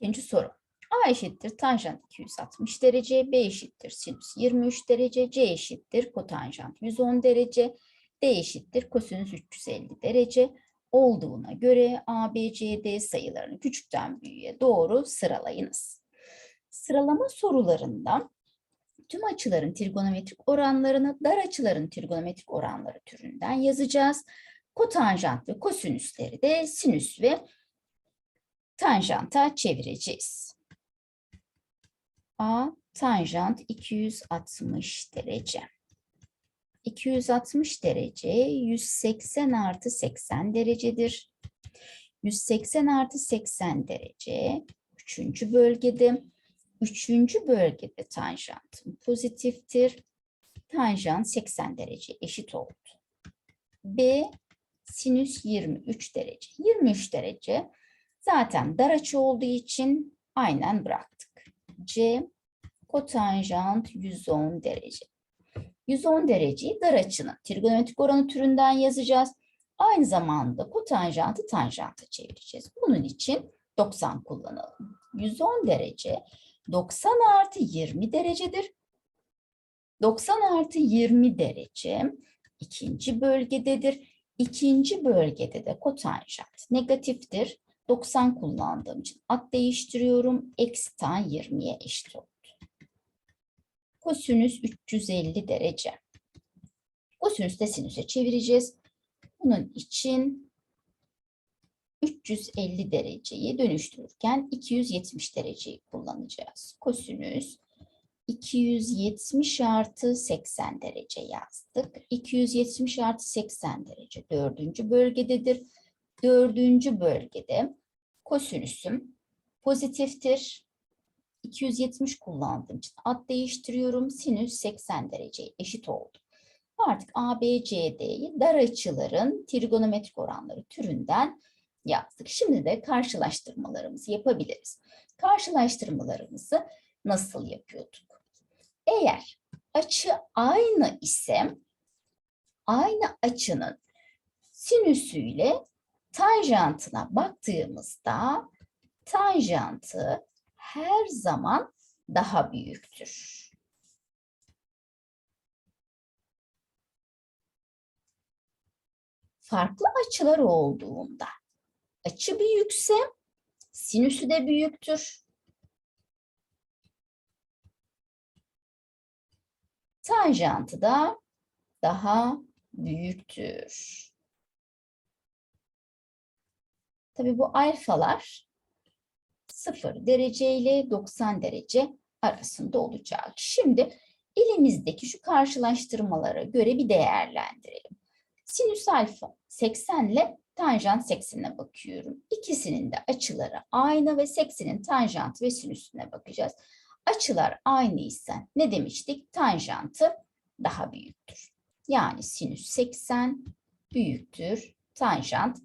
İkinci soru. A eşittir tanjant 260 derece, B eşittir sinüs 23 derece, C eşittir kotanjant 110 derece, D eşittir kosinüs 350 derece olduğuna göre A, B, C, D sayılarını küçükten büyüğe doğru sıralayınız. Sıralama sorularında tüm açıların trigonometrik oranlarını dar açıların trigonometrik oranları türünden yazacağız. Kotanjant ve kosinüsleri de sinüs ve tanjanta çevireceğiz. A tanjant 260 derece. 260 derece 180 artı 80 derecedir. 180 artı 80 derece üçüncü bölgede. Üçüncü bölgede tanjantım pozitiftir. Tanjant 80 derece eşit oldu. B sinüs 23 derece. 23 derece zaten dar açı olduğu için aynen bıraktık. C kotanjant 110 derece. 110 dereceyi dar açının trigonometrik oranı türünden yazacağız. Aynı zamanda kotanjantı tanjanta çevireceğiz. Bunun için 90 kullanalım. 110 derece 90 artı 20 derecedir. 90 artı 20 derece ikinci bölgededir. İkinci bölgede de kotanjant negatiftir. 90 kullandığım için at değiştiriyorum. Eksi tan 20'ye eşit oldu. Kosinüs 350 derece. Kosinüs de sinüse çevireceğiz. Bunun için 350 dereceyi dönüştürürken 270 dereceyi kullanacağız. Kosinüs 270 artı 80 derece yazdık. 270 artı 80 derece dördüncü bölgededir. Dördüncü bölgede kosinüsüm pozitiftir. 270 kullandığım için ad değiştiriyorum. Sinüs 80 dereceye eşit oldu. Artık ABCD'yi dar açıların trigonometrik oranları türünden yaptık. Şimdi de karşılaştırmalarımızı yapabiliriz. Karşılaştırmalarımızı nasıl yapıyorduk? Eğer açı aynı ise aynı açının sinüsüyle tanjantına baktığımızda tanjantı her zaman daha büyüktür. Farklı açılar olduğunda açı büyükse sinüsü de büyüktür. Tanjantı da daha büyüktür. Tabii bu alfalar 0 derece ile 90 derece arasında olacak. Şimdi elimizdeki şu karşılaştırmalara göre bir değerlendirelim. Sinüs alfa 80 ile tanjant 80'e bakıyorum. İkisinin de açıları aynı ve 80'in tanjant ve sinüsüne bakacağız. Açılar aynıysa ne demiştik? Tanjantı daha büyüktür. Yani sinüs 80 büyüktür. Tanjant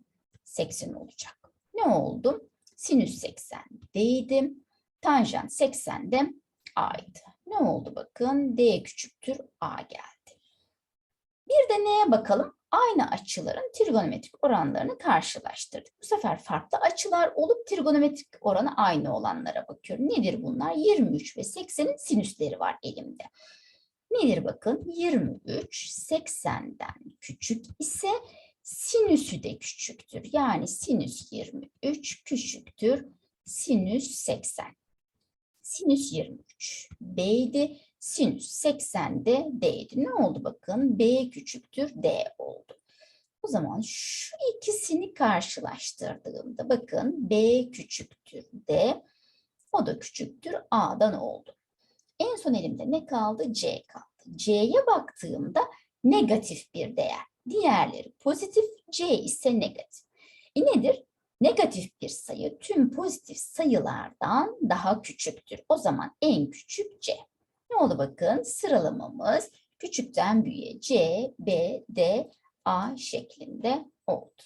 80 olacak. Ne oldu? Sinüs 80 D'ydi. Tanjant 80 de A'ydı. Ne oldu bakın? D küçüktür A geldi. Bir de neye bakalım? Aynı açıların trigonometrik oranlarını karşılaştırdık. Bu sefer farklı açılar olup trigonometrik oranı aynı olanlara bakıyorum. Nedir bunlar? 23 ve 80'in sinüsleri var elimde. Nedir bakın? 23 80'den küçük ise sinüsü de küçüktür. Yani sinüs 23 küçüktür. Sinüs 80. Sinüs 23 B'ydi. Sinüs 80'de D'ydi. Ne oldu bakın? B küçüktür D oldu. O zaman şu ikisini karşılaştırdığımda bakın B küçüktür D. O da küçüktür A'dan oldu. En son elimde ne kaldı? C kaldı. C'ye baktığımda negatif bir değer. Diğerleri pozitif, C ise negatif. E nedir? Negatif bir sayı tüm pozitif sayılardan daha küçüktür. O zaman en küçük C. Ne oldu bakın? Sıralamamız küçükten büyüğe C, B, D, A şeklinde oldu.